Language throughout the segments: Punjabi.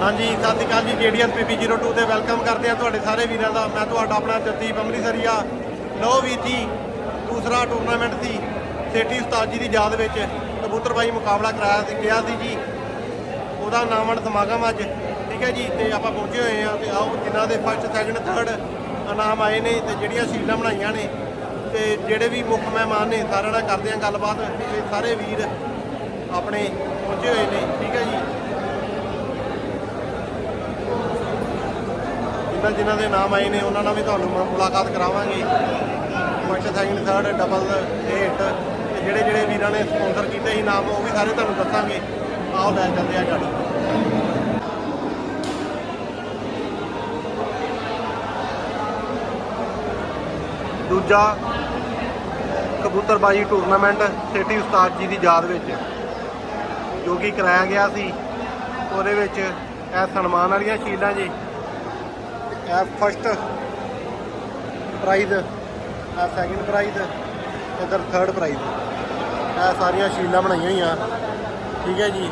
ਹਾਂਜੀ, ਸਤਿ ਸ਼੍ਰੀ ਅਕਾਲ ਜੀ ਜੀਡੀਐਸ ਪੀਪੀ 02 ਤੇ ਵੈਲਕਮ ਕਰਦੇ ਹਾਂ ਤੁਹਾਡੇ ਸਾਰੇ ਵੀਰਾਂ ਦਾ। ਮੈਂ ਤੁਹਾਡਾ ਆਪਣਾ ਜਗਦੀਪ ਅੰਮ੍ਰਿਤਸਰੀਆ ਲਓ ਵੀਰ ਜੀ, ਦੂਸਰਾ ਟੂਰਨਾਮੈਂਟ ਸੀ, ਸੇਠੀ ਉਸਤਾਦ ਜੀ ਦੀ ਯਾਦ ਵਿੱਚ ਕਬੂਤਰਬਾਈ ਮੁਕਾਬਲਾ ਕਰਾਇਆ ਸੀ, ਗਿਆ ਸੀ ਜੀ। ਉਹਦਾ ਨਾਮਣ ਸਮਾਗਮ ਅੱਜ। ਠੀਕ ਹੈ ਜੀ, ਤੇ ਆਪਾਂ ਪਹੁੰਚੇ ਹੋਏ ਆ ਤੇ ਆਓ, ਜਿਨ੍ਹਾਂ ਦੇ ਫਸਟ ਸੈਕਿੰਡ ਥਰਡ ਇਨਾਮ ਆਏ ਨੇ ਤੇ ਜਿਹੜੀਆਂ ਸ਼ੀਲਡਾਂ ਬਣਾਈਆਂ ਨੇ, ਤੇ ਜਿਹੜੇ ਵੀ ਮੁੱਖ ਮਹਿਮਾਨ ਨੇ, ਸਾਰਿਆਂ ਨਾਲ ਕਰਦੇ ਆ ਗੱਲਬਾਤ, ਤੇ ਸਾਰੇ ਵੀਰ ਆਪਣੇ ਪਹੁੰਚੇ ਹੋਏ ਨੇ। ਠੀਕ ਹੈ ਜੀ। ਜਿਨ੍ਹਾਂ ਜਿਨ੍ਹਾਂ ਦੇ ਨਾਮ ਆਏ ਨੇ, ਉਹਨਾਂ ਨਾਲ ਵੀ ਤੁਹਾਨੂੰ ਮੁਲਾਕਾਤ ਕਰਾਵਾਂਗੇ। ਫਸਟ ਸੈਕਿੰਡ ਥਰਡ ਡਬਲ 8 ਤੇ ਜਿਹੜੇ ਜਿਹੜੇ ਵੀਰਾਂ ਨੇ ਸਪਾਂਸਰ ਕੀਤੇ ਸੀ ਨਾਮ, ਉਹ ਵੀ ਸਾਰੇ ਤੁਹਾਨੂੰ ਦੱਸਾਂਗੇ। ਆਓ ਲੈ ਚੱਲਦੇ ਆ ਗਾੜੀ ਦੂਜਾ ਕਬੂਤਰਬਾਜੀ ਟੂਰਨਾਮੈਂਟ ਸੇਠੀ ਉਸਤਾਦ ਜੀ ਦੀ ਯਾਦ ਵਿੱਚ, ਜੋ ਕਿ ਕਰਾਇਆ ਗਿਆ ਸੀ, ਉਹਦੇ ਵਿੱਚ ਇਹ ਸਨਮਾਨ ਵਾਲੀਆਂ ਸ਼ੀਲਾਂ ਜੀ ਇਹ ਫਸਟ ਪ੍ਰਾਈਜ਼ ਇਹ ਸੈਕਿੰਡ ਪ੍ਰਾਈਜ਼ ਇਧਰ ਥਰਡ ਪ੍ਰਾਈਜ਼ ਇਹ ਸਾਰੀਆਂ ਸ਼ੀਲਾਂ ਬਣਾਈਆਂ ਹੋਈਆਂ। ਠੀਕ ਹੈ ਜੀ।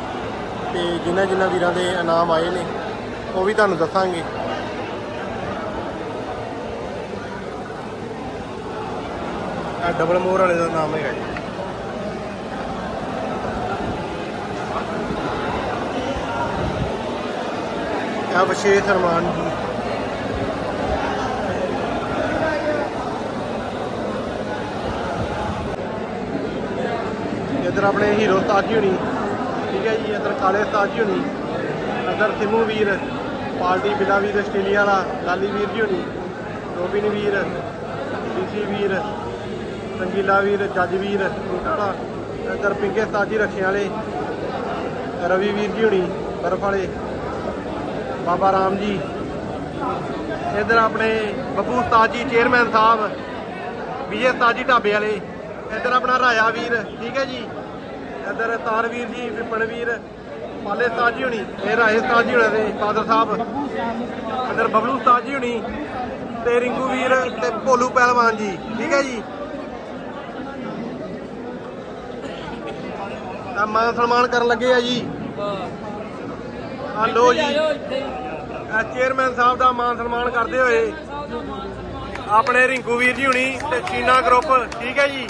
ਤੇ ਜਿਨ੍ਹਾਂ ਜਿਨ੍ਹਾਂ ਵੀਰਾਂ ਦੇ ਇਨਾਮ ਆਏ ਨੇ, ਉਹ ਵੀ ਤੁਹਾਨੂੰ ਦੱਸਾਂਗੇ। ਇਹ ਡਬਲ ਮੋਰ ਵਾਲੇ ਦਾ ਨਾਮ ਹੈਗਾ ਜੀ। ਇਹ ਵਿਸ਼ੇਸ਼ ਸਨਮਾਨ ਇੱਧਰ ਆਪਣੇ ਹੀਰੋ ਉਸਤਾਦ ਜੀ ਹੋਣੀ, ਠੀਕ ਹੈ ਜੀ, ਇੱਧਰ ਕਾਲੇ ਉਸਤਾਦ ਜੀ ਹੋਣੀ, ਇੱਧਰ ਸਿਮੂ ਵੀਰ, ਪਾਰਟੀ ਬਿਲਾ ਵੀਰ ਆਸਟ੍ਰੇਲੀਆ ਵਾਲਾ, ਲਾਲੀ ਵੀਰ ਜੀ ਹੋਣੀ, ਰੋਬਿਨ ਵੀਰ, ਡੀਸੀ ਵੀਰ, ਸੰਗੀਲਾ ਵੀਰ, ਜੱਜ ਵੀਰ ਟੋਟਾ ਇੱਧਰ ਪਿੰਕੇ ਉਸਤਾਦ ਜੀ ਰੱਖੇ ਵਾਲੇ, ਰਵੀ ਵੀਰ ਜੀ ਹੋਣੀ, ਬਰਫ ਵਾਲੇ, ਬਾਬਾ ਰਾਮ ਜੀ। ਇੱਧਰ ਆਪਣੇ ਬੱਬੂ ਉਸਤਾਦ ਜੀ ਚੇਅਰਮੈਨ ਸਾਹਿਬ ਵਿਜੇ ਉਸਤਾਦ ਜੀ ਢਾਬੇ ਵਾਲੇ, ਇੱਧਰ ਆਪਣਾ ਰਾਇਆ ਵੀਰ, ਠੀਕ ਹੈ ਜੀ। ਇੱਧਰ ਤਾਰਵੀਰ ਜੀ ਵਿਪਨ ਪਾਲੇ ਉਸਤਾਦ ਜੀ ਹੁਣੀ ਇਹ ਰਾਏ ਉਸਤਾਦ ਜੀ ਹੁਣਾਂ ਦੇ ਫਾਦਰ ਸਾਹਿਬ। ਇੱਧਰ ਬਬਲੂ ਉਸਤਾਦ ਜੀ ਹੁਣੀ, ਤੇ ਰਿੰਕੂ ਵੀਰ, ਤੇ ਭੋਲੂ ਪਹਿਲਵਾਨ ਜੀ, ਠੀਕ ਹੈ ਜੀ? ਆ ਮਾਨ ਸਨਮਾਨ ਕਰਨ ਲੱਗੇ ਆ ਜੀ। ਆ ਲੋ ਜੀ। ਚੇਅਰਮੈਨ ਸਾਹਿਬ ਦਾ ਮਾਨ ਸਨਮਾਨ ਕਰਦੇ ਹੋਏ, ਆਪਣੇ ਰਿੰਕੂ ਵੀਰ ਜੀ ਹੁਣੀ, ਤੇ ਚੀਨਾ ਗਰੁੱਪ ਠੀਕ ਹੈ ਜੀ?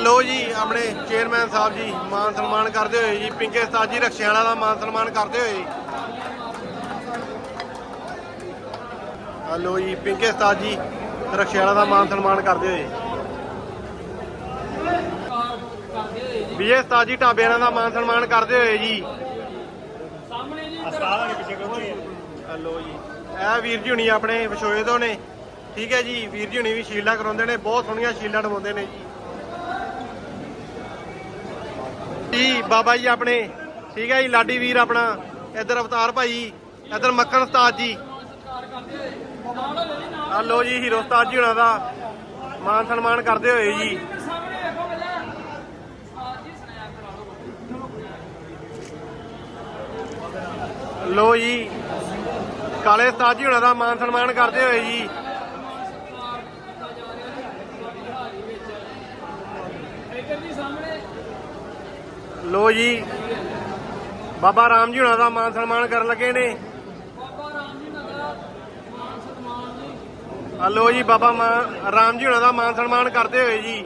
ਹਲੋ ਜੀ, ਆਪਣੇ ਚੇਅਰਮੈਨ ਸਾਹਿਬ ਜੀ, ਮਾਨ ਸਨਮਾਨ ਕਰਦੇ ਹੋਏ ਜੀ, ਪਿੰਕੇ ਉਸਤਾਦ ਜੀ ਰਕਸ਼ਿਆਂ ਦਾ ਮਾਨ ਸਨਮਾਨ ਕਰਦੇ ਹੋਏ ਹਲੋ ਜੀ, ਪਿੰਕੇ ਉਸਤਾਦ ਜੀ ਰਕਸ਼ਿਆਂ ਦਾ ਮਾਨ ਸਨਮਾਨ ਕਰਦੇ ਹੋਏ ਵਿਜੇ ਉਸਤਾਦ ਜੀ ਢਾਬਿਆਂ ਦਾ ਮਾਨ ਸਨਮਾਨ ਕਰਦੇ ਹੋਏ ਜੀ। ਹਲੋ ਜੀ ਇਹ ਵੀਰ ਜੀ ਹੁਣੀ ਆਪਣੇ ਵਿਸ਼ੋਏ ਤੋਂ ਨੇ। ਠੀਕ ਹੈ ਜੀ, ਵੀਰ ਜੀ ਹੁਣੀ ਵੀ ਸ਼ੀਲਾ ਕਰਾਉਂਦੇ ਨੇ, ਬਹੁਤ ਸੋਹਣੀਆਂ ਸ਼ੀਲਡਾਂ ਡਵਾਉਂਦੇ ਨੇ ਜੀ। ਜੀ, ਬਾਬਾ ਜੀ ਆਪਣੇ, ਠੀਕ ਹੈ ਜੀ, ਲਾਡੀ ਵੀਰ ਆਪਣਾ, ਇੱਧਰ ਅਵਤਾਰ ਭਾਈ, ਇੱਧਰ ਮੱਖਣ ਉਸਤਾਦ ਜੀ। ਆ ਲੋ ਜੀ, ਹੀਰੋ ਉਸਤਾਦ ਜੀ ਹੁਣਾਂ ਦਾ, ਮਾਨ ਸਨਮਾਨ ਕਰਦੇ ਹੋਏ ਜੀ। ਲੋ ਜੀ, ਕਾਲੇ ਉਸਤਾਦ ਜੀ ਹੁਣਾਂ ਦਾ ਮਾਨ ਸਨਮਾਨ ਕਰਦੇ ਹੋਏ ਜੀ। ਲੋ ਜੀ ਬਾਬਾ ਰਾਮ ਜੀ ਹੁਣਾਂ ਦਾ ਮਾਨ ਸਨਮਾਨ ਕਰਨ ਲੱਗੇ ਨੇ। ਆ ਲੋ ਜੀ ਬਾਬਾ ਮਾ- ਰਾਮ ਜੀ ਹੁਣਾਂ ਦਾ ਮਾਨ ਸਨਮਾਨ ਕਰਦੇ ਹੋਏ ਜੀ।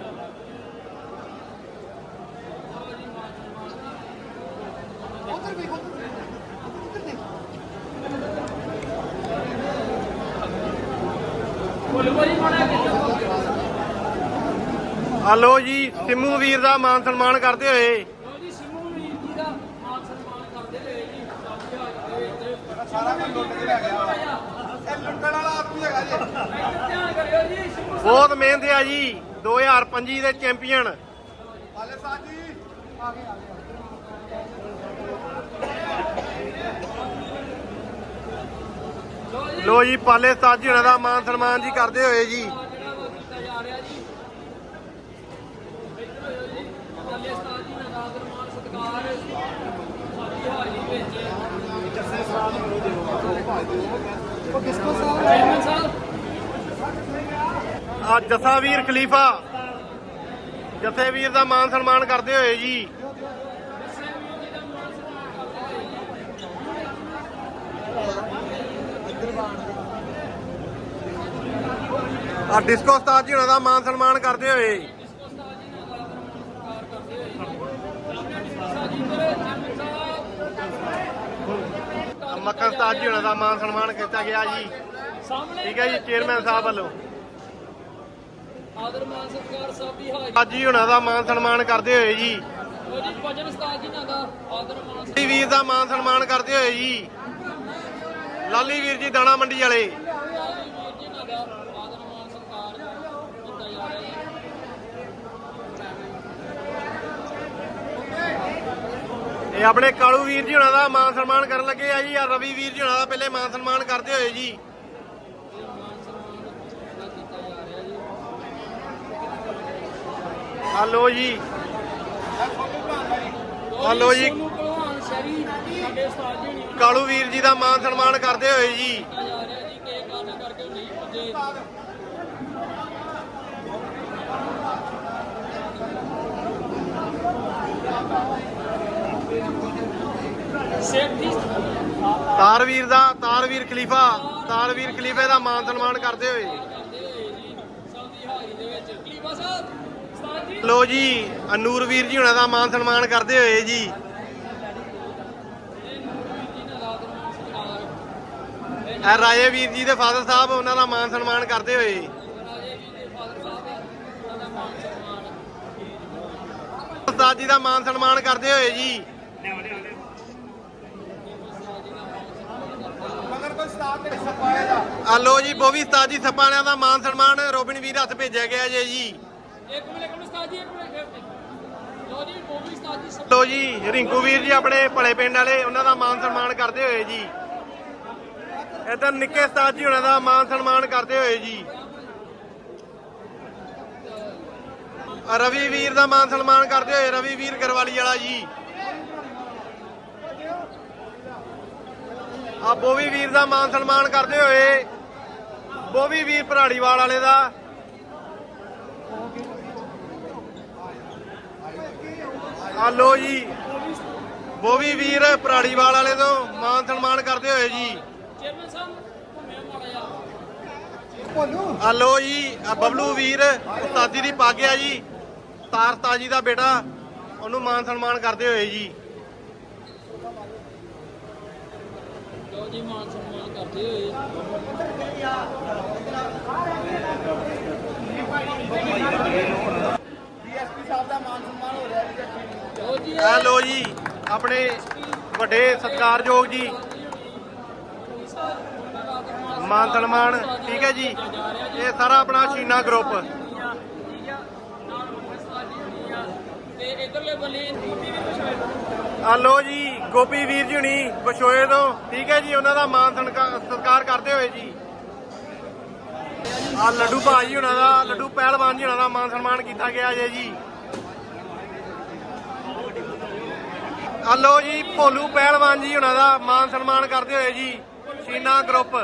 ਆ ਲੋ ਜੀ ਸਿੰਮੂ ਵੀਰ ਦਾ ਮਾਨ ਸਨਮਾਨ ਕਰਦੇ ਹੋਏ। ਬਹੁਤ ਮਿਹਨਤ ਆ ਜੀ 2025 ਦੇ ਚੈਂਪੀਅਨ। ਲੋ ਜੀ ਪਾਲੇ ਉਸਤਾਦ ਜੀ ਹੁਣਾਂ ਦਾ ਮਾਨ ਸਨਮਾਨ ਜੀ ਕਰਦੇ ਹੋਏ ਜੀ। ਆ ਜੱਸਾ ਵੀਰ ਖਲੀਫਾ। ਜੱਥੇ ਵੀਰ ਦਾ ਮਾਨ ਸਨਮਾਨ ਕਰਦੇ ਹੋਏ ਜੀ। ਆ ਡਿਸਕੋ ਉਸਤਾਦ ਜੀ ਉਹਨਾਂ ਦਾ ਮਾਨ ਸਨਮਾਨ ਕਰਦੇ ਹੋਏ। ਮੱਖਣ ਉਸਤਾਦ ਜੀ ਦਾ ਮਾਨ ਸਨਮਾਨ ਕੀਤਾ ਗਿਆ ਜੀ। ਠੀਕ ਹੈ ਜੀ ਚੇਅਰਮੈਨ ਸਾਹਿਬ ਵੱਲੋਂ। ਆਦਰ ਮਾਨ ਸਤਕਾਰ ਸਾਹਿਬ ਦੀ ਹਾਜ਼ਰੀ। ਅੱਜ ਜੀ ਉਹਨਾਂ ਦਾ ਮਾਨ ਸਨਮਾਨ ਕਰਦੇ ਹੋਏ ਜੀ। ਲੋ ਜੀ ਭਜਨ ਉਸਤਾਦ ਜੀ ਨਾਲ ਦਾ ਆਦਰ ਮਾਨ ਲਾਲੀ ਵੀਰ ਦਾ ਮਾਨ ਸਨਮਾਨ ਕਰਦੇ ਹੋਏ ਜੀ। ਲਾਲੀ ਵੀਰ ਜੀ ਦਾਣਾ ਮੰਡੀ ਵਾਲੇ ਸਤਕਾਰ ਵੀਰ ਜੀ ਨਾਲ ਦਾ ਆਦਰ ਮਾਨ ਸਤਕਾਰ ਕੀਤਾ ਜਾ ਰਿਹਾ ਹੈ ਇਹ ਆਪਣੇ ਕਾਲੂ ਵੀਰ ਜੀ ਉਹਨਾਂ ਦਾ ਮਾਨ ਸਨਮਾਨ ਕਰਨ ਲੱਗੇ ਆ ਜੀ, ਆ ਰਵੀ ਵੀਰ ਜੀ ਉਹਨਾਂ ਦਾ ਪਹਿਲੇ ਮਾਨ ਸਨਮਾਨ ਕਰਦੇ ਹੋਏ ਜੀ ਇਹ ਜੀ। ਹਲੋ ਜੀ। ਹਲੋ ਜੀ। ਕਾਲੂ ਵੀਰ ਜੀ ਦਾ ਮਾਨ ਸਨਮਾਨ ਕਰਦੇ ਹੋਏ ਜੀ ਕੀਤਾ ਜਾ ਰਿਹਾ ਜੀ ਕਿ ਕਾਰਨ ਕਰਕੇ ਉਹ ਨਹੀਂ ਪੁੱਜੇ ਸੇਫਟੀ ਤਾਰਵੀਰ ਦਾ, ਤਾਰਵੀਰ ਖਲੀਫਾ, ਤਾਰਵੀਰ ਖਲੀਫੇ ਦਾ ਮਾਨ ਸਨਮਾਨ ਕਰਦੇ ਹੋਏ। ਲੋ ਜੀ ਅਨੂਰ ਵੀਰ ਜੀ ਉਹਨਾਂ ਦਾ ਮਾਨ ਸਨਮਾਨ ਕਰਦੇ ਹੋਏ ਜੀ। ਇਹ ਰਾਜੇ ਵੀਰ ਜੀ ਦੇ ਫਾਦਰ ਸਾਹਿਬ ਉਹਨਾਂ ਦਾ ਮਾਨ ਸਨਮਾਨ ਕਰਦੇ ਹੋਏ। ਉਸਤਾਦ ਜੀ ਦਾ ਮਾਨ ਸਨਮਾਨ ਕਰਦੇ ਹੋਏ ਜੀ। ਆ ਲੋ ਜੀ ਬੋਵੀ ਉਸਤਾਦ ਜੀ ਸੱਪਾਣਿਆਂ ਦਾ ਮਾਨ ਸਨਮਾਨ ਰੋਬਿਨ ਵੀਰ ਹੱਥ ਭੇਜਿਆ ਗਿਆ ਜੇ ਜੀ। ਇੱਕ ਮਿੰਟ ਇੱਕ ਮਿੰਟ ਉਸਤਾਦ ਜੀ ਇੱਕ ਮਿੰਟ ਲੋ ਜੀ ਬੋਬੀ ਉਸਤਾਦ ਜੀ ਸਭ ਲੋ ਜੀ ਰਿੰਕੂ ਵੀਰ ਜੀ ਆਪਣੇ ਭਲੇ ਪਿੰਡ ਵਾਲੇ ਉਹਨਾਂ ਦਾ ਮਾਨ ਸਨਮਾਨ ਕਰਦੇ ਹੋਏ ਜੀ। ਇਧਰ ਨਿੱਕੇ ਉਸਤਾਦ ਜੀ ਉਹਨਾਂ ਦਾ ਮਾਨ ਸਨਮਾਨ ਕਰਦੇ ਹੋਏ ਜੀ। ਆ ਰਵੀ ਵੀਰ ਦਾ ਮਾਨ ਸਨਮਾਨ ਕਰਦੇ ਹੋਏ ਰਵੀ ਵੀਰ ਗਰਵਾਲੀ ਵਾਲਾ ਜੀ। ਆ ਬੋਵੀ ਵੀਰ ਦਾ ਮਾਨ ਸਨਮਾਨ ਕਰਦੇ ਹੋਏ, ਬੋਵੀ ਵੀਰ ਭਰਾੜੀਵਾਲ ਵਾਲੇ ਦਾ। ਆ ਲੋ ਜੀ, ਬੋਵੀ ਵੀਰ ਭਰਾੜੀਵਾਲ ਵਾਲੇ ਤੋਂ ਮਾਨ ਸਨਮਾਨ ਕਰਦੇ ਹੋਏ ਜੀ। ਚੇਅਰਮੈਨ ਸਾਹਿਬ ਆ ਲੋ ਜੀ, ਆ ਬਬਲੂ ਵੀਰ ਉਸਤਾਦੀ ਦੀ ਪਾਗਿਆ ਜੀ ਤਾਰ ਤਾਜੀ ਦਾ ਬੇਟਾ, ਉਹਨੂੰ ਮਾਨ ਸਨਮਾਨ ਕਰਦੇ ਹੋਏ ਜੀ। ਲੋ ਜੀ ਮਾਨ ਸਨਮਾਨ ਕਰਦੇ ਹੋਏ। ਲੋ ਜੀ ਆ ਲੋ ਜੀ ਆਪਣੇ ਵੱਡੇ ਸਤਿਕਾਰਯੋਗ ਜੀ। ਮਾਨ ਸਨਮਾਨ ਠੀਕ ਹੈ ਜੀ? ਇਹ ਸਾਰਾ ਆਪਣਾ ਸ਼ੀਨਾ ਗਰੁੱਪ ਤੇ ਇਧਰਲੇ ਬੱਲੇ ਬੀਬੀ ਵੀ ਕੁਛ ਹੋਏ ਆ ਲੋ ਜੀ। ਗੋਪੀ ਵੀਰ ਜੀ ਹੁਣੀ ਬਸ਼ੋਏ ਤੋਂ, ਠੀਕ ਹੈ ਜੀ, ਉਹਨਾਂ ਦਾ ਮਾਨ ਸਤਿਕਾਰ ਕਰਦੇ ਹੋਏ ਜੀ। ਆ ਲੱਡੂ ਭਾਜੀ ਹੁਣਾਂ ਦਾ, ਲੱਡੂ ਪਹਿਲਵਾਨ ਜੀ ਹੁਣਾਂ ਦਾ ਮਾਨ ਸਨਮਾਨ ਕੀਤਾ ਗਿਆ ਜੇ ਜੀ। ਆ ਜੀ, ਭੋਲੂ ਪਹਿਲਵਾਨ ਜੀ ਹੁਣਾਂ ਦਾ ਮਾਨ ਸਨਮਾਨ ਕਰਦੇ ਹੋਏ ਜੀ, ਸ਼ੀਨਾ ਗਰੁੱਪ।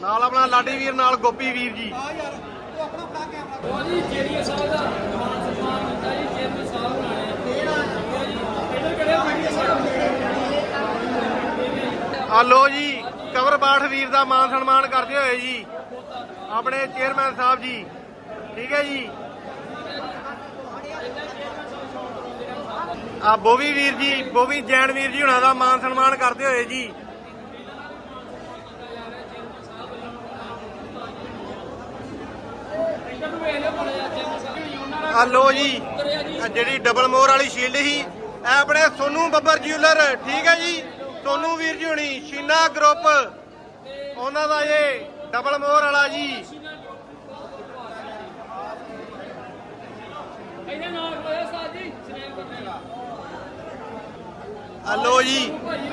ਨਾਲ ਆਪਣਾ ਲਾਡੀ ਵੀਰ, ਨਾਲ ਗੋਪੀ ਵੀਰ ਜੀ। ਉਹ ਜੀ ਜੇਰੀਆ ਸਾਹਿਬ ਦਾ ਮਾਨ ਸਨਮਾਨ ਕੀਤਾ ਜੀ ਚੇਅਰਮੈਨ ਸਾਹਿਬ ਨਾਲ ਇਧਰ ਕਿਹੜੇ ਮੀਡੀਆ ਸਾਹਿਬ ਆ ਲੋ ਜੀ, ਕਵਰ ਬਾਠ ਵੀਰ ਦਾ ਮਾਨ ਸਨਮਾਨ ਕਰਦੇ ਹੋਏ ਜੀ। ਆਪਣੇ ਚੇਅਰਮੈਨ ਸਾਹਿਬ ਜੀ। ਠੀਕ ਹੈ ਜੀ। ਆ ਬੋਵੀ ਵੀਰ ਜੀ, ਬੋਵੀ ਜੈਨ ਵੀਰ ਜੀ ਹੁਣਾਂ ਦਾ ਮਾਨ ਸਨਮਾਨ ਕਰਦੇ ਹੋਏ ਜੀ। ਇਧਰ ਜੀ ਆ ਲੋ ਜੀ ਜਿਹੜੀ ਡਬਲ ਮੋਰ ਵਾਲੀ ਸ਼ੀਲਡ ਸੀ, ਇਹ ਆਪਣੇ ਸੋਨੂ ਬੱਬਰ ਜਿਊਲਰ ਠੀਕ ਹੈ ਜੀ। ਸੋਨੂ ਵੀਰ ਜੀ ਹੁਣੀ ਸ਼ੀਨਾ ਗਰੁੱਪ ਉਹਨਾਂ ਦਾ ਇਹ ਡਬਲ ਮੋਰ ਵਾਲਾ ਜੀ। ਇਹਦੇ ਨਾਲ ਹੋਇਆ ਸਾਥ ਜੀ।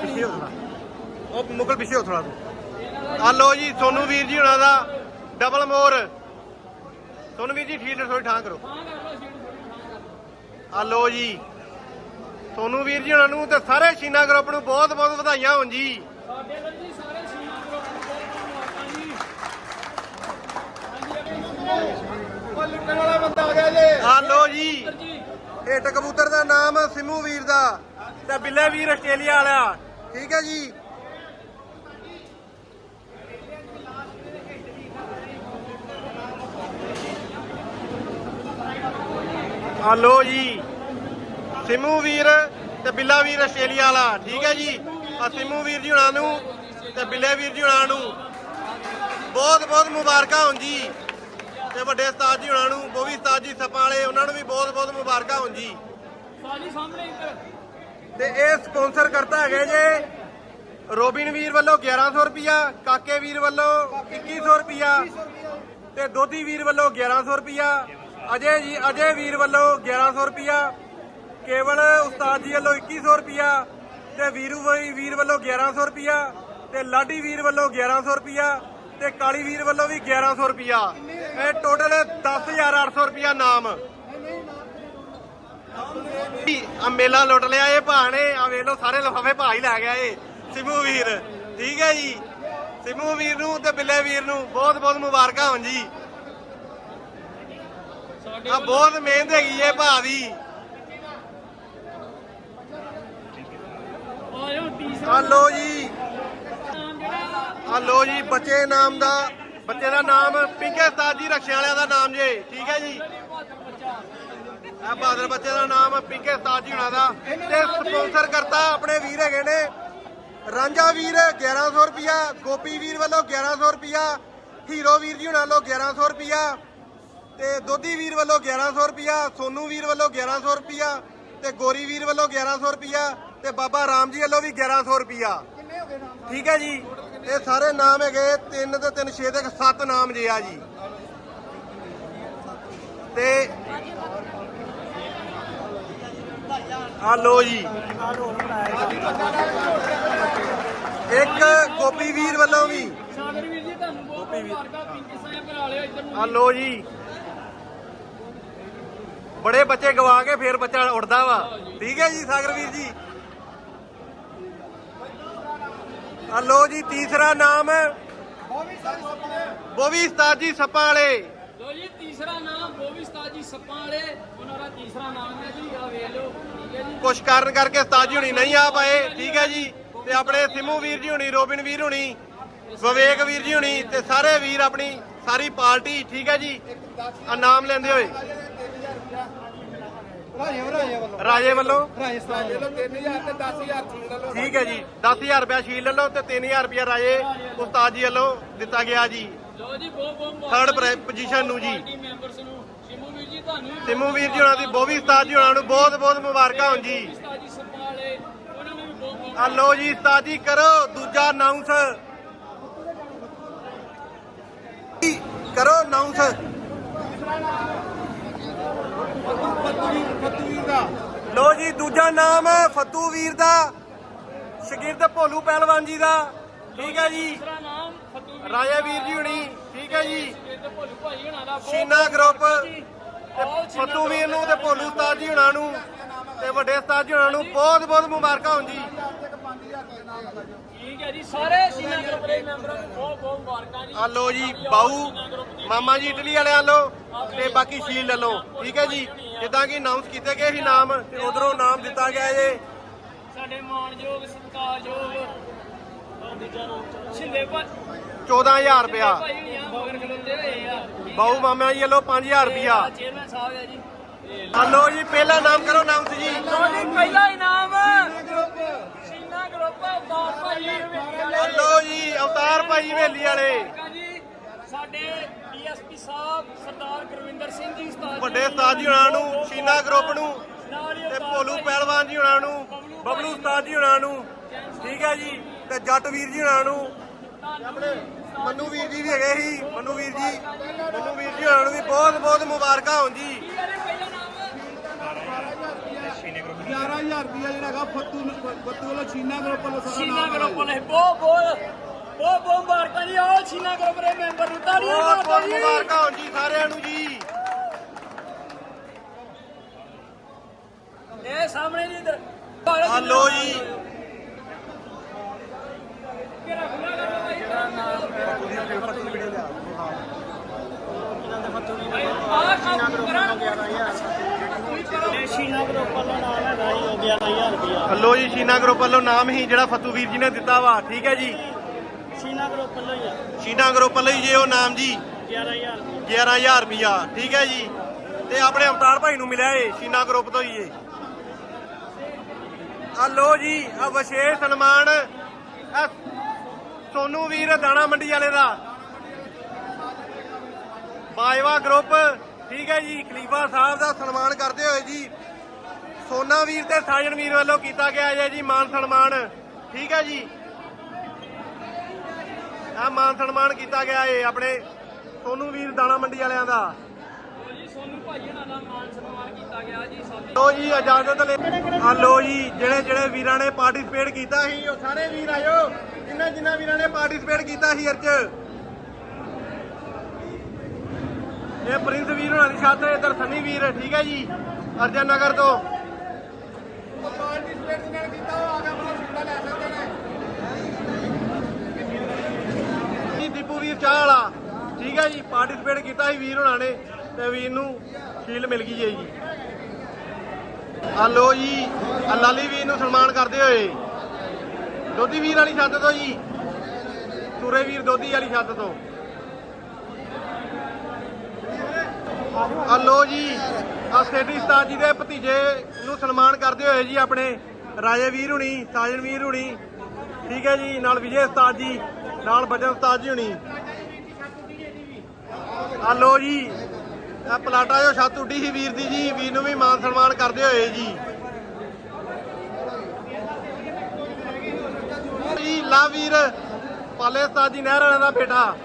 ਪਿੱਛੇ ਹੋ ਥੋੜਾ ਉਹ ਮੁਕਲ ਪਿੱਛੇ ਹੋ ਥੋੜਾ ਤੂੰ ਆ ਲੋ ਜੀ ਸੋਨੂ ਵੀਰ ਜੀ ਹੁਣਾਂ ਦਾ ਡਬਲ ਮੋਰ ਸੋਨੂ ਵੀਰ ਜੀ ਠੀਕ ਥੋੜੀ ਠਾਂ ਕਰੋ। ਹਾਂ ਕਰ ਲਓ ਸੀਟ ਥੋੜੀ ਹਾਂ ਕਰ ਆ ਲੋ ਜੀ। ਸੋਨੂ ਵੀਰ ਜੀ ਹੁਣਾਂ ਨੂੰ ਤੇ ਸਾਰੇ ਸ਼ੀਨਾ ਗਰੁੱਪ ਨੂੰ ਬਹੁਤ ਬਹੁਤ ਵਧਾਈਆਂ ਹੋਣ ਜੀ। ਸਾਡੇ ਵੱਲ ਜੀ ਸਾਰੇ ਸੀਨੀਅਰ ਗਰੁੱਪ ਨੂੰ ਬਹੁਤ ਧੰਨਵਾਦ ਜੀ। ਹਾਂਜੀ ਆ ਲੋ ਜੀ। ਜੀ। ਹਿੱਟ ਕਬੂਤਰ ਦਾ ਨਾਮ ਸਿਮੂ ਵੀਰ ਦਾ ਤੇ ਬਿੱਲੇ ਵੀਰ ਆਸਟ੍ਰੇਲੀਆ ਵਾਲਾ। ਠੀਕ ਹੈ ਜੀ। ਆ ਲੋ ਜੀ। ਸਿਮੂ ਵੀਰ ਤੇ ਬਿੱਲਾ ਵੀਰ ਆਸਟ੍ਰੇਲੀਆ ਵਾਲਾ, ਠੀਕ ਹੈ ਜੀ? ਆ ਸਿਮੂ ਵੀਰ ਜੀ ਹੁਣਾਂ ਨੂੰ ਤੇ ਬਿੱਲੇ ਵੀਰ ਜੀ ਹੁਣਾਂ ਨੂੰ ਬਹੁਤ ਬਹੁਤ ਮੁਬਾਰਕਾਂ ਹੋਣ ਜੀ। ਤੇ ਵੱਡੇ ਉਸਤਾਦ ਜੀ ਹੁਣਾਂ ਨੂੰ ਬੋਵੀ ਉਸਤਾਦ ਜੀ ਸੱਪਾਂ ਵਾਲੇ, ਉਹਨਾਂ ਨੂੰ ਵੀ ਬਹੁਤ ਬਹੁਤ ਮੁਬਾਰਕਾਂ ਹੋਣ ਜੀ। ਤੇ ਇਹ ਸਪਾਂਸਰ ਕਰਤਾ ਹੈਗੇ ਜੇ। ਰੋਬਿਨ ਵੀਰ ਵੱਲੋਂ 1100 ਰੁਪਿਆ ਕਾਕੇ ਵੀਰ ਵੱਲੋਂ 2100 ਰੁਪਿਆ ਤੇ ਦੋਦੀ ਵੀਰ ਵੱਲੋਂ 1100 ਰੁਪਿਆ ਅਜੇ ਜੀ, ਅਜੇ ਵੀਰ ਵੱਲੋਂ 1100 ਰੁਪਿਆ ਕੇਵਲ ਉਸਤਾਦ ਜੀ ਵੱਲੋਂ 2100 ਰੁਪਿਆ ਤੇ ਵੀਰੂ ਵੀਰ ਵੱਲੋਂ 1100 ਰੁਪਿਆ ਤੇ ਲਾਡੀ ਵੀਰ ਵੱਲੋਂ 1100 ਰੁਪਿਆ ਤੇ ਕਾਲੀ ਵੀਰ ਵੱਲੋਂ ਵੀ 1100 ਰੁਪਿਆ ਇਹ ਟੋਟਲ 10800 ਰੁਪਿਆ ਨਾਮ। ਆ ਮੇਲਾ ਲੁੱਟ ਲਿਆ ਇਹ ਭਾ ਨੇ ਆ ਵੇਖ ਲਓ, ਸਾਰੇ ਲਫ਼ਾਫੇ ਭਾ ਹੀ ਲੈ ਗਿਆ ਏ ਸਿਮੂ ਵੀਰ, ਠੀਕ ਹੈ ਜੀ? ਸਿਮੂ ਵੀਰ ਨੂੰ ਤੇ ਬਿੱਲੇ ਵੀਰ ਨੂੰ ਬਹੁਤ ਬਹੁਤ ਮੁਬਾਰਕਾਂ ਹੋਣ ਜੀ। ਆ ਬਹੁਤ ਮਿਹਨਤ ਹੈਗੀ ਏ ਭਾ ਦੀ ਆਇਓ ਤੀਸਰਾ ਆ ਲੋ ਜੀ। ਨਾਮ ਆ ਲੋ ਜੀ, ਬੱਚੇ ਨਾਮ ਦਾ ਬੱਚੇ ਦਾ ਨਾਮ ਪਿੰਕੇ ਉਸਤਾਦ ਜੀ, ਰਕਸ਼ਿਆਂ ਵਾਲਿਆਂ ਦਾ ਨਾਮ ਜੇ, ਠੀਕ ਹੈ ਜੀ? ਬਹਾਦਰ ਬੱਚਾ ਬੱਚੇ ਦਾ ਨਾਮ ਪਿੰਕੇ ਉਸਤਾਦ ਜੀ ਦਾ। ਤੇ ਸਪਾਂਸਰ ਕਰਤਾ ਆਪਣੇ ਵੀਰ ਹੈਗੇ ਨੇ। ਰਾਂਝਾ ਵੀਰ 1100 ਰੁਪਿਆ ਗੋਪੀ ਵੀਰ ਵੱਲੋਂ 1100 ਰੁਪਿਆ ਹੀਰੋ ਵੀਰ ਜੀ ਹੁਣਾਂ ਵੱਲੋਂ 1100 ਰੁਪਿਆ ਤੇ ਦੋਦੀ ਵੀਰ ਵੱਲੋਂ 1100 ਰੁਪਿਆ ਸੋਨੂ ਵੀਰ ਵੱਲੋਂ 1100 ਰੁਪਿਆ ਤੇ ਗੋਰੀ ਵੀਰ ਵੱਲੋਂ 1100 ਰੁਪਿਆ ਤੇ ਬਾਬਾ ਰਾਮ ਜੀ ਵੱਲੋਂ ਵੀ 1100 ਰੁਪਿਆ ਠੀਕ ਹੈ ਜੀ। ਇਹ ਸਾਰੇ ਨਾਮ ਹੈਗੇ 3 ਤੇ 3 6 ਤੇ 7 ਨਾਮ ਜੇ ਆ ਜੀ। ਤੇ ਆ ਲੋ ਜੀ। ਇੱਕ ਗੋਪੀ ਵੀਰ ਵੱਲੋਂ ਵੀ। ਸਾਗਰ ਵੀਰ ਜੀ ਤੁਹਾਨੂੰ ਬਹੁਤ ਬਹੁਤ ਮੁਬਾਰਕਾਂ ਪਿੰਕੀ ਸਾਹਿਬ ਬਣਾ ਲਿਓ ਇੱਧਰ ਨੂੰ ਆ ਲੋ ਜੀ। ਬੜੇ ਬੱਚੇ ਗਵਾ ਕੇ ਫੇਰ ਬੱਚਾ ਉੱਡਦਾ ਵਾ। ਠੀਕ ਹੈ ਜੀ ਸਾਗਰ ਵੀਰ ਜੀ। ਆ ਲੋ ਜੀ ਤੀਸਰਾ ਨਾਮ। ਬੋਵੀ ਉਸਤਾਦ ਜੀ ਸੱਪਾਂ ਵਾਲੇ। ਲੋ ਜੀ ਤੀਸਰਾ ਨਾਮ ਬੋਬੀ ਉਸਤਾਦ ਜੀ ਸੱਪਾਂ ਵਾਲੇ। ਉਹਨਾਂ ਦਾ ਤੀਸਰਾ ਨਾਮ ਹੈ ਜੀ ਆ ਵੇਖ ਲਓ। ਠੀਕ ਹੈ ਜੀ। ਕਾਰਨ ਕਰਕੇ ਉਸਤਾਦ ਜੀ ਹੁਣੀ ਨਹੀਂ ਆ ਪਾਏ। ਠੀਕ ਹੈ ਜੀ। ਤੇ ਆਪਣੇ ਸਿਮੂ ਵੀਰ ਜੀ ਹੁਣੀ ਰੋਬਿਨ ਵੀਰ ਹੁਣੀ ਵਿਵੇਕ ਵੀਰ ਜੀ ਹੁਣੀ ਤੇ ਸਾਰੇ ਵੀਰ ਆਪਣੀ ਸਾਰੀ ਪਾਰਟੀ ਠੀਕ ਹੈ ਜੀ ਆ ਨਾਮ ਲੈਂਦੇ ਹੋਏ। ਰਾਜੇ ਵੱਲੋਂ। ਠੀਕ ਹੈ ਜੀ। 10000 ਰੁਪਇਆ ਸ਼ੀਲ ਲੈ ਲਓ ਤੇ 3000 ਰੁਪਇਆ ਰਾਜੇ ਉਸਤਾਦ ਜੀ ਵੱਲੋਂ ਦਿੱਤਾ ਗਿਆ ਜੀ। ਲੋ ਜੀ ਬਹੁਤ pri- position ਨੂੰ ਜੀ। ਪਾਰਟੀ ਮੈਂਬਰਸ ਨੂੰ। ਸ਼ਿਮੂ ਵੀਰ ਜੀ ਤੁਹਾਨੂੰ ਸਿਮੂ ਵੀਰ ਜੀ ਹੁਣਾਂ ਦੀ ਬੋਵੀ ਉਸਤਾਦ ਜੀ ਹੁਣਾਂ ਨੂੰ ਬਹੁਤ ਬਹੁਤ ਮੁਬਾਰਕਾਂ ਹੋਣ ਜੀ। ਉਸਤਾਦ ਜੀ ਸੱਪਾਂ ਵਾਲੇ ਉਹਨਾਂ ਨੂੰ ਵੀ ਬਹੁਤ ਬਹੁਤ ਆ ਲੋ ਜੀ ਉਸਤਾਦ ਜੀ ਕਰੋ ਦੂਜਾ ਅਨਾਉਂਸ ਕਰੋ ਅਨਾਉਂਸ ਲੋ ਜੀ ਦੂਜਾ ਨਾਮ ਫੱਤੂ ਵੀਰ ਦਾ ਸ਼ਗਿਰਦ ਭੋਲੂ ਪਹਿਲਵਾਨ ਜੀ ਦਾ। ਠੀਕ ਹੈ ਜੀ। ਰਾਜਾ ਵੀਰ ਜੀ ਹੁਣੀ। ਠੀਕ ਹੈ ਜੀ। ਇਹ ਤਾਂ ਭੋਲੂ ਭਾਈ ਹੋਣਾ ਦਾ ਬਹੁਤ ਸ਼ੀਨਾ ਗਰੁੱਪ ਫੱਤੂ ਵੀਰ ਨੂੰ ਤੇ ਭੋਲੂ ਉਸਤਾਦ ਜੀ ਹੁਣਾਂ ਨੂੰ। ਤੇ ਵੱਡੇ ਉਸਤਾਦ ਜੀ ਨੂੰ ਬਹੁਤ ਬਹੁਤ ਮੁਬਾਰਕਾਂ ਹੋਣ ਜੀ। ਠੀਕ ਹੈ ਜੀ ਸਾਰੇ ਸੀਨਾ ਗਰੁੱਪ ਦੇ ਮੈਂਬਰਾਂ ਨੂੰ ਬਹੁਤ ਬਹੁਤ ਮੁਬਾਰਕਾਂ ਜੀ। ਆ ਲੋ ਜੀ ਬਾਊ ਮਾਮਾ ਜੀ ਇਟਲੀ ਵਾਲਿਆਂ ਲੋ ਤੇ ਬਾਕੀ ਸ਼ੀਲ ਲੈ ਲਓ ਠੀਕ ਹੈ ਜੀ? ਜਿੱਦਾਂ ਕਿ ਅਨਾਉਂਸ ਕੀਤੇ ਗਏ ਸੀ ਨਾਮ ਤੇ ਉਧਰੋਂ ਨਾਮ ਦਿੱਤਾ ਗਿਆ ਜੇ। ਸਾਡੇ ਮਾਣਯੋਗ ਸਤਿਕਾਰਯੋਗ ਭਾਈ। 14000 ਰੁਪਇਆ। ਭਾਈ ਹੋਣੀ ਆ ਮਗਰ ਖਲੋਤੇ ਹੋਏ ਆ। ਬਾਊ ਮਾਮਾ ਜੀ ਵੱਲੋਂ 5000 ਰੁਪਇਆ। ਚੇਅਰਮੈਨ ਸਾਹਿਬ ਹੈ ਜੀ। ਆ ਲੋ ਜੀ ਪਹਿਲਾ ਨਾਮ ਕਰੋ ਜੀ। ਲੋ ਜੀ ਪਹਿਲਾ ਇਨਾਮ ਸੀਨਾ ਗਰੁੱਪ ਦਾ ਭਾਈ ਆ ਲੋ ਜੀ ਅਵਤਾਰ ਭਾਈ ਹਵੇਲੀ ਵਾਲੇ। ਜੀ। ਸਾਡੇ ਡੀਐਸਪੀ ਸਾਹਿਬ ਸਰਦਾਰ ਗੁਰਵਿੰਦਰ ਸਿੰਘ ਜੀ ਉਸਤਾਦ ਵੱਡੇ ਉਸਤਾਦ ਜੀ ਹੁਣਾਂ ਨੂੰ ਸ਼ੀਨਾ ਗਰੁੱਪ ਨੂੰ ਤੇ ਭੋਲੂ ਪਹਿਲਵਾਨ ਜੀ ਹੁਣਾਂ ਨੂੰ ਬਬਲੂ ਉਸਤਾਦ ਜੀ ਹੁਣਾਂ ਨੂੰ ਠੀਕ ਹੈ ਜੀ ਤੇ ਜੱਟ ਵੀਰ ਜੀ ਹੁਣਾਂ ਨੂੰ। ਆਪਣੇ ਮੰਨੂ ਵੀਰ ਜੀ ਵੀ ਹੈਗੇ ਸੀ ਮੰਨੂ ਵੀਰ ਜੀ ਮੰਨੂ ਵੀਰ ਜੀ ਹੁਣਾਂ ਨੂੰ ਵੀ ਬਹੁਤ ਬਹੁਤ ਮੁਬਾਰਕਾਂ ਹੋਣ ਜੀ ਕੀ ਹੈ ਜੀ ਪਹਿਲਾ ਨਾਮ 11000 ਰੁਪਇਆ ਜਿਹੜਾ ਹੈਗਾ ਫੱਤੂ ਨੂੰ- ਫੱਤੂ ਵੱਲੋਂ ਛੀਨਾ ਗਰੁੱਪ ਵੱਲੋਂ ਸਾਰਾ ਸੀਨਾ ਨਾਮ ਗਰੁੱਪ ਵਾਲੇ ਬਹੁਤ ਬਹੁਤ ਬਹੁਤ ਬਹੁਤ ਮੁਬਾਰਕਾਂ ਜੀ। ਆਓ ਸੀਨਾ ਗਰੁੱਪ ਦੇ ਮੈਂਬਰ ਨੂੰ। ਤਾੜੀਆਂ ਬਹੁਤ ਮਾਰੋ ਬਹੁਤ ਜੀ। ਮੁਬਾਰਕਾਂ ਹੋਣ ਜੀ ਸਾਰਿਆਂ ਨੂੰ ਜੀ। ਇਹ ਸਾਹਮਣੇ ਜੀ ਇਧਰ। ਆ ਲੋ ਜੀ। ਕਿਹੜਾ ਖੁੱਲਾ ਕਰੋ ਭਾਈ? ਤੇਰਾ ਨਾਮ ਆਹ ਕੰਮ ਕਰਾਂ। ਸ਼ੀਨਾ ਗਰੁੱਪ ਵੱਲੋਂ ਨਾਮ ਹੈਗਾ ਜੀ। 11000 ਰੁਪਇਆ ਲੋ ਜੀ ਸ਼ੀਨਾ ਗਰੁੱਪ ਵੱਲੋਂ ਨਾਮ ਹੀ ਜਿਹੜਾ ਫਤੂ ਵੀਰ ਜੀ ਨੇ ਦਿੱਤਾ ਵਾ ਠੀਕ ਹੈ ਜੀ? ਸ਼ੀਨਾ ਗਰੁੱਪ ਵੱਲੋਂ ਹੀ ਆ। ਸ਼ੀਨਾ ਗਰੁੱਪ ਵੱਲੋਂ ਹੀ ਜੇ ਉਹ ਨਾਮ ਜੀ? 11000 ਰੁਪਇਆ 11000 ਰੁਪਿਆ ਠੀਕ ਹੈ ਜੀ। ਤੇ ਆਪਣੇ ਅਵਤਾਰ ਭਾਈ ਨੂੰ ਮਿਲਿਆ ਏ ਸ਼ੀਨਾ ਗਰੁੱਪ ਤੋਂ ਹੀ ਏ। ਆ ਲੋ ਜੀ ਆ ਵਿਸ਼ੇਸ਼ ਸਨਮਾਨ ਸੋਨੂ ਵੀਰ ਦਾਣਾ ਮੰਡੀ ਵਾਲੇ ਦਾ। ਬਾਜਵਾ ਗਰੁੱਪ ਠੀਕ ਹੈ ਜੀ ਖਲੀਫਾ ਸਾਹਿਬ ਦਾ ਸਨਮਾਨ ਕਰਦੇ ਹੋਏ ਜੀ। ਸੋਨਾ ਵੀਰ ਤੇ ਸਾਜਣ ਵੀਰ ਵੱਲੋਂ ਕੀਤਾ ਗਿਆ ਹੈ ਜੀ ਮਾਨ ਸਨਮਾਨ। ਠੀਕ ਹੈ ਜੀ। ਆ ਮਾਨ ਸਨਮਾਨ ਕੀਤਾ ਗਿਆ ਏ ਆਪਣੇ ਸੋਨੂ ਵੀਰ ਦਾਣਾ ਮੰਡੀ ਵਾਲਿਆਂ ਦਾ। ਜੀ ਸੋਨੂੰ ਭਾਈ ਉਹਨਾਂ ਦਾ ਮਾਨ ਸਨਮਾਨ ਕੀਤਾ ਗਿਆ ਜੀ ਸਭ ਲੋ ਜੀ ਇਜਾਜ਼ਤ ਲੈ। ਆ ਲੋ ਜੀ ਜਿਹੜੇ ਜਿਹੜੇ ਵੀਰਾਂ ਨੇ ਪਾਰਟਿਸਿਪੇਟ ਕੀਤਾ ਸੀ ਉਹ ਸਾਰੇ ਵੀਰ ਆਇਓ। ਜਿਨ੍ਹਾਂ ਜਿਨ੍ਹਾਂ ਵੀਰਾਂ ਨੇ ਪਾਰਟਿਸਿਪੇਟ ਕੀਤਾ ਸੀ ਅਰਚ ਇਹ ਪ੍ਰਿੰਸ ਵੀਰ ਹੋਣਾ ਦੀ ਛੱਤ ਇਧਰ ਸਨੀ ਵੀਰ ਠੀਕ ਹੈ ਜੀ ਅਰਜਨ ਨਗਰ ਤੋਂ ਪਾਰਟਿਸਪੇਟ ਜਿਹਨਾਂ ਨੇ ਕੀਤਾ ਉਹ ਆ ਕੇ ਆਪਣਾ ਸੀਟਾਂ ਲੈ ਸਕਦੇ ਨੇ ਜੀ ਦੀਪੂ ਵੀਰ ਚਾਹ ਵਾਲਾ। ਠੀਕ ਹੈ ਜੀ ਪਾਰਟਿਸਿਪੇਟ ਕੀਤਾ ਸੀ ਵੀਰ ਹੋਣਾ ਨੇ ਤੇ ਵੀਰ ਨੂੰ ਸ਼ੀਲ ਮਿਲ ਗਈ ਹੈ ਜੀ ਆ ਜੀ ਆ ਲਾਲੀ ਵੀਰ ਨੂੰ ਸਨਮਾਨ ਕਰਦੇ ਹੋਏ। ਦੋਦੀ ਵੀਰ ਵਾਲੀ ਛੱਤ ਤੋਂ ਜੀ। ਸੂਰੇ ਵੀਰ ਦੋਦੀ ਵਾਲੀ ਛੱਤ ਤੋਂ। ਆ ਜੀ ਆ ਸੇਠੀ ਉਸਤਾਦ ਜੀ ਦੇ ਭਤੀਜੇ ਨੂੰ ਸਨਮਾਨ ਕਰਦੇ ਹੋਏ ਜੀ ਆਪਣੇ ਰਾਜੇ ਵੀਰ ਹੁਣੀ, ਸਾਜਨ ਵੀਰ ਹੁਣੀ। ਠੀਕ ਹੈ ਜੀ, ਨਾਲ ਵਿਜੇ ਉਸਤਾਦ ਜੀ, ਨਾਲ ਬਜਨ ਉਸਤਾਦ ਜੀ ਹੁਣੀ। ਆ ਲੋ ਜੀ, ਆ ਪਲਾਟਾ ਜੋ ਛੱਤ ਉੱਡੀ ਸੀ ਵੀਰ ਦੀ ਜੀ, ਵੀਰ ਨੂੰ ਵੀ ਮਾਨ ਸਨਮਾਨ ਕਰਦੇ ਹੋਏ ਜੀ। ਜੀ, ਲਾ ਵੀਰ, ਪਾਲੇ ਉਸਤਾਦ ਜੀ ਨਹਿਰ ਵਾਲਿਆਂ ਦਾ ਬੇਟਾ।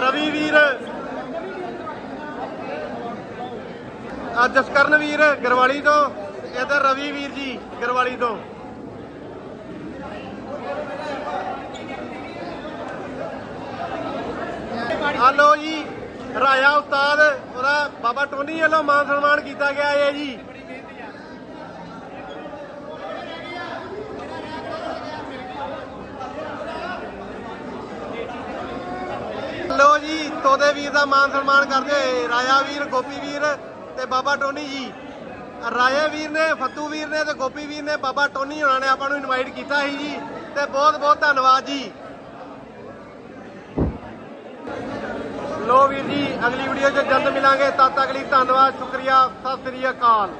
ਰਵੀ ਵੀਰ। ਆ ਜਸਕਰਨ ਵੀਰ, ਗਰਵਾਲੀ ਤੋਂ ਇਧਰ ਰਵੀ ਵੀਰ ਜੀ, ਗਰਵਾਲੀ ਤੋਂ। ਹਲੋ ਜੀ ਰਾਇਆ ਉਸਤਾਦ ਉਹਦਾ ਬਾਬਾ ਟੋਨੀ ਵੱਲੋਂ ਮਾਨ ਸਨਮਾਨ ਕੀਤਾ ਗਿਆ ਹੈ ਜੀ। ਲੋ ਜੀ ਤੋਦੇ ਵੀਰ ਦਾ ਮਾਨ ਸਨਮਾਨ ਕਰਦੇ ਹੋਏ ਰਾਇਆ ਵੀਰ ਗੋਪੀ ਵੀਰ ਤੇ ਬਾਬਾ ਟੋਨੀ ਜੀ। ਰਾਏ ਵੀਰ ਨੇ ਫੱਤੂ ਵੀਰ ਨੇ ਤੇ ਗੋਪੀ ਵੀਰ ਨੇ ਬਾਬਾ ਟੋਨੀ ਹੋਣਾ ਨੇ ਆਪਾਂ ਨੂੰ ਇਨਵਾਈਟ ਕੀਤਾ ਸੀ ਜੀ ਤੇ ਬਹੁਤ ਬਹੁਤ ਧੰਨਵਾਦ ਜੀ। ਲੋ ਵੀਰ ਜੀ, ਅਗਲੀ ਵੀਡੀਓ 'ਚ ਜਲਦ ਮਿਲਾਂਗੇ। ਤਦ ਤੱਕ ਲਈ ਧੰਨਵਾਦ, ਸ਼ੁਕਰੀਆ, ਸਤਿ ਸ੍ਰੀ ਅਕਾਲ।